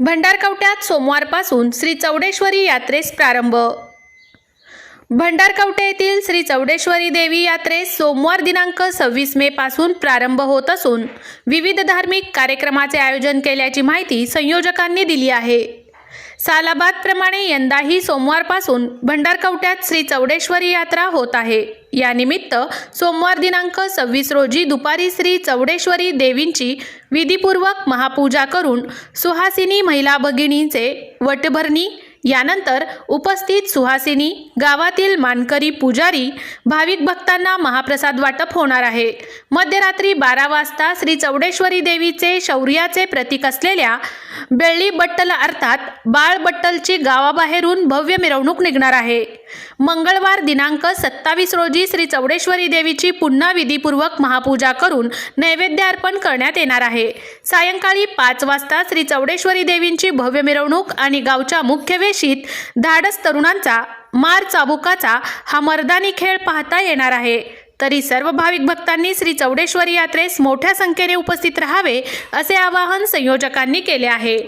भंडारकवट्यात सोमवारपासून श्री चौडेश्वरी यात्रेस प्रारंभ. भंडारकवटे येथील श्री चौडेश्वरी देवी यात्रेस सोमवार दिनांक सव्वीस मे पासून प्रारंभ होत असून विविध धार्मिक कार्यक्रमाचे आयोजन केल्याची माहिती संयोजकांनी दिली आहे. सालाबादप्रमाणे यंदाही सोमवारपासून भंडारकवट्यात श्री चौडेश्वरी यात्रा होत आहे. यानिमित्त सोमवार दिनांक सव्वीस रोजी दुपारी श्री चौडेश्वरी देवींची विधीपूर्वक महापूजा करून सुहासिनी महिला भगिनींचे वटभरणी यानंतर उपस्थित सुहासिनी गावातील मानकरी पुजारी भाविक भक्तांना महाप्रसाद वाटप होणार आहे. मध्यरात्री बारा वाजता श्री चौडेश्वरी देवीचे शौर्याचे प्रतीक असलेल्या बेळ्ळी बट्टल अर्थात बाळ बट्टलची गावाबाहेरून भव्य मिरवणूक निघणार आहे. मंगळवार दिनांक सत्तावीस रोजी श्री चौडेश्वरी देवीची पुन्हा विधीपूर्वक महापूजा करून नैवेद्य अर्पण करण्यात येणार आहे. सायंकाळी पाच वाजता श्री चौडेश्वरी देवींची भव्य मिरवणूक आणि गावच्या मुख्य वेशीत धाडस तरुणांचा मार चाबुकाचा हा मर्दानी खेळ पाहता येणार आहे. तरी सर्व भाविक भक्तांनी श्री चौडेश्वरी यात्रेस मोठ्या संख्येने उपस्थित राहावे असे आवाहन संयोजकांनी केले आहे.